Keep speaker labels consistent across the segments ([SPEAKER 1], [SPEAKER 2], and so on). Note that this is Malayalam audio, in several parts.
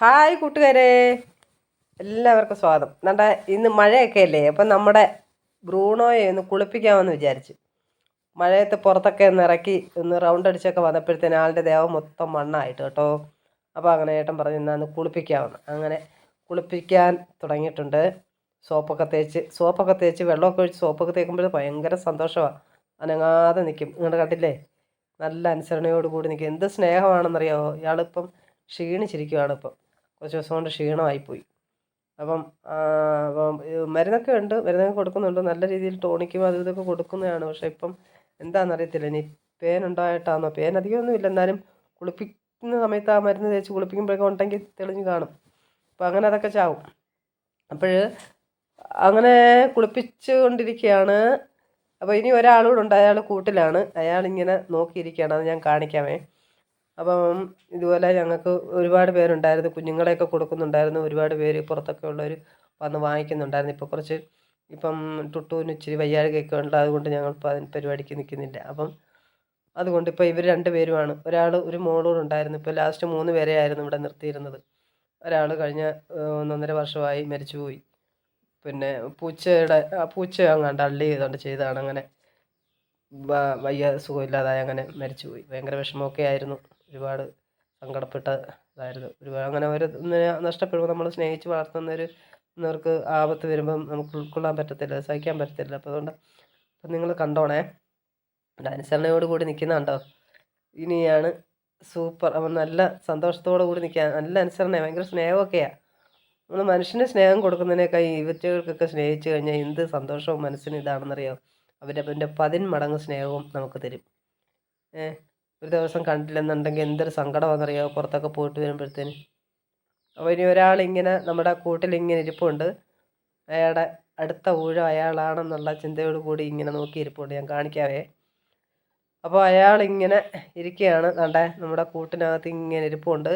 [SPEAKER 1] ഹായ് കൂട്ടുകാരെ. എല്ലാവർക്കും സ്വാഗതം. നണ്ട ഇന്ന് മഴയൊക്കെ അല്ലേ? അപ്പം നമ്മുടെ ബ്രൂണോയെ ഒന്ന് കുളിപ്പിക്കാമെന്ന് വിചാരിച്ചു. മഴയത്ത് പുറത്തൊക്കെ ഒന്ന് ഇറക്കി ഒന്ന് റൗണ്ട് അടിച്ചൊക്കെ വന്നപ്പോഴത്തേന് ആളുടെ ദേഹം മൊത്തം മണ്ണായിട്ട് കേട്ടോ. അപ്പോൾ അങ്ങനെ ഏട്ടൻ പറഞ്ഞു എന്നാൽ ഒന്ന് കുളിപ്പിക്കാമെന്ന്. അങ്ങനെ കുളിപ്പിക്കാൻ തുടങ്ങിയിട്ടുണ്ട്. സോപ്പൊക്കെ തേച്ച് സോപ്പൊക്കെ തേച്ച് വെള്ളമൊക്കെ ഒഴിച്ച് സോപ്പൊക്കെ തേക്കുമ്പോൾ ഭയങ്കര സന്തോഷമാണ് അനങ്ങാതെ നിൽക്കും നിങ്ങൾ കണ്ടില്ലേ? നല്ല അനുസരണയോട് കൂടി നിൽക്കും എന്ത് സ്നേഹമാണെന്നറിയാമോ ഇയാളിപ്പം ക്ഷീണിച്ചിരിക്കുകയാണ് ഇപ്പം കുറച്ച് ദിവസം കൊണ്ട് ക്ഷീണമായിപ്പോയി. അപ്പം അപ്പം മരുന്നൊക്കെ ഉണ്ട്. മരുന്നൊക്കെ കൊടുക്കുന്നുണ്ട്. നല്ല രീതിയിൽ ടോണിക്കും അതും ഇതൊക്കെ കൊടുക്കുന്നതാണ്. പക്ഷേ ഇപ്പം എന്താണെന്നറിയത്തില്ല ഇനി പേൻ ഉണ്ടായിട്ടാണോ പേൻ അധികമൊന്നും ഇല്ല എന്നാലും കുളിപ്പിക്കുന്ന സമയത്ത് ആ മരുന്ന് തേച്ച് കുളിപ്പിക്കുമ്പോഴൊക്കെ ഉണ്ടെങ്കിൽ തെളിഞ്ഞ് കാണും. അപ്പം അങ്ങനെ അതൊക്കെ ചാവും. അപ്പോൾ അങ്ങനെ കുളിപ്പിച്ചു കൊണ്ടിരിക്കുകയാണ് അപ്പോൾ ഇനി ഒരാളൂടെ ഉണ്ട്. അയാൾ കൂട്ടിലാണ്. അയാളിങ്ങനെ നോക്കിയിരിക്കുകയാണ്. അത് ഞാൻ കാണിക്കാമേ. അപ്പം ഇതുപോലെ ഞങ്ങൾക്ക് ഒരുപാട് പേരുണ്ടായിരുന്നു. കുഞ്ഞുങ്ങളെയൊക്കെ കൊടുക്കുന്നുണ്ടായിരുന്നു. ഒരുപാട് പേര് പുറത്തൊക്കെ ഉള്ളവർ വന്ന് വാങ്ങിക്കുന്നുണ്ടായിരുന്നു. ഇപ്പോൾ കുറച്ച് ഇപ്പം ടുട്ടുവിന് ഇച്ചിരി വയ്യാഴികയൊക്കെ ഉണ്ട്. അതുകൊണ്ട് ഞങ്ങൾ ഇപ്പോൾ അതിന് പരിപാടിക്ക് നിൽക്കുന്നില്ല. അപ്പം അതുകൊണ്ട് ഇപ്പോൾ ഇവർ രണ്ട് പേരുമാണ്. ഒരാൾ ഒരു മോളൂടെ ഉണ്ടായിരുന്നു. ഇപ്പോൾ ലാസ്റ്റ് മൂന്ന് പേരെയായിരുന്നു ഇവിടെ നിർത്തിയിരുന്നത്. ഒരാൾ കഴിഞ്ഞ ഒന്നൊന്നര വർഷമായി മരിച്ചുപോയി. പിന്നെ പൂച്ചയുടെ പൂച്ച അങ്ങാണ്ട് അള്ളി ചെയ്തുകൊണ്ട് ചെയ്തതാണ്. അങ്ങനെ വയ്യ സുഖമില്ലാതായി അങ്ങനെ മരിച്ചുപോയി. ഭയങ്കര വിഷമമൊക്കെ ആയിരുന്നു. ഒരുപാട് സങ്കടപ്പെട്ട ഇതായിരുന്നു ഒരുപാട് അങ്ങനെ ഒരു നഷ്ടപ്പെടുമ്പോൾ നമ്മൾ സ്നേഹിച്ച് വളർത്തുന്നൊരു ഇന്നവർക്ക് ആപത്ത് വരുമ്പം നമുക്ക് ഉൾക്കൊള്ളാൻ പറ്റത്തില്ല സഹിക്കാൻ പറ്റത്തില്ല. അപ്പോൾ അതുകൊണ്ട് അപ്പം നിങ്ങൾ കണ്ടോണേ. അനുസരണയോട് കൂടി നിൽക്കുന്നുണ്ടോ ഇനിയാണ് സൂപ്പർ. അവൻ നല്ല സന്തോഷത്തോടു കൂടി നിൽക്കുക. നല്ല അനുസരണ ഭയങ്കര സ്നേഹമൊക്കെയാണ് നമ്മൾ മനുഷ്യന് സ്നേഹം കൊടുക്കുന്നതിനേക്കാൾ ഇവറ്റകൾക്കൊക്കെ സ്നേഹിച്ചു കഴിഞ്ഞാൽ എന്ത് സന്തോഷവും മനസ്സിന് ഇതാണെന്നറിയാം? അവരവന്റെ പതിൻ മടങ്ങ് സ്നേഹവും നമുക്ക് തരും. ഏ? ഒരു ദിവസം കണ്ടില്ലെന്നുണ്ടെങ്കിൽ എന്തൊരു സങ്കടമാണെന്നറിയാമോ പുറത്തൊക്കെ പോയിട്ട് വരുമ്പോഴത്തേന്. അപ്പോൾ ഇനി ഒരാളിങ്ങനെ നമ്മുടെ കൂട്ടിലിങ്ങനെ ഇരിപ്പുണ്ട്. അയാളുടെ അടുത്ത ഊഴം അയാളാണെന്നുള്ള ചിന്തയോട് കൂടി ഇങ്ങനെ നോക്കി ഇരിപ്പുണ്ട്. ഞാൻ കാണിക്കാവേ. അപ്പോൾ അയാളിങ്ങനെ ഇരിക്കുകയാണ്. കണ്ടേ നമ്മുടെ കൂട്ടിനകത്ത് ഇങ്ങനെ ഇരിപ്പുണ്ട്.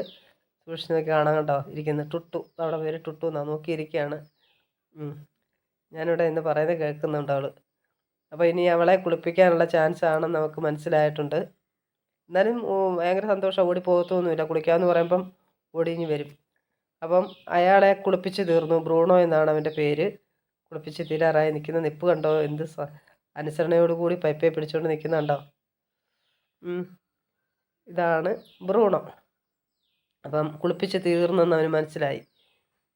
[SPEAKER 1] സൂക്ഷിച്ച് നോക്കി കാണാൻ കണ്ടോ ഇരിക്കുന്നത് ടുട്ടു. അവിടെ പേര് ടുട്ടു എന്നാണ് നോക്കിയിരിക്കുകയാണ്. ഞാനിവിടെ ഇന്ന് പറയുന്നത് കേൾക്കുന്നുണ്ട് അവൾ അപ്പോൾ ഇനി അവളെ കുളിപ്പിക്കാനുള്ള ചാൻസ് ആണെന്ന് നമുക്ക് മനസ്സിലായിട്ടുണ്ട്. എന്നാലും ഭയങ്കര സന്തോഷം. ഓടി പോകത്തൊന്നുമില്ല. കുളിക്കാമെന്ന് പറയുമ്പം ഓടിഞ്ഞ് വരും. അപ്പം അയാളെ കുളിപ്പിച്ച് തീർന്നു. ബ്രൂണോ എന്നാണ് അവന്റെ പേര്. കുളിപ്പിച്ച് തീരാറായി. നിൽക്കുന്ന നിപ്പ് കണ്ടോ? എന്ത് സ- അനുസരണയോട് കൂടി പൈപ്പേ പിടിച്ചുകൊണ്ട് നിൽക്കുന്നുണ്ടോ. ഇതാണ് ബ്രൂണോ. അപ്പം കുളിപ്പിച്ച് തീർന്നെന്ന് അവന് മനസ്സിലായി.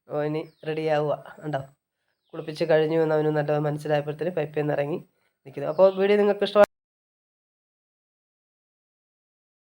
[SPEAKER 1] ഓ ഇനി റെഡിയാവുക. ഉണ്ടോ കുളിപ്പിച്ച് കഴിഞ്ഞു എന്ന് അവന് നല്ലത് മനസ്സിലായപ്പോഴത്തേന് പൈപ്പിൽ നിന്ന് ഇറങ്ങി നിൽക്കുന്നു. അപ്പോൾ വീഡിയോ നിങ്ങൾക്ക് ഇഷ്ടമായി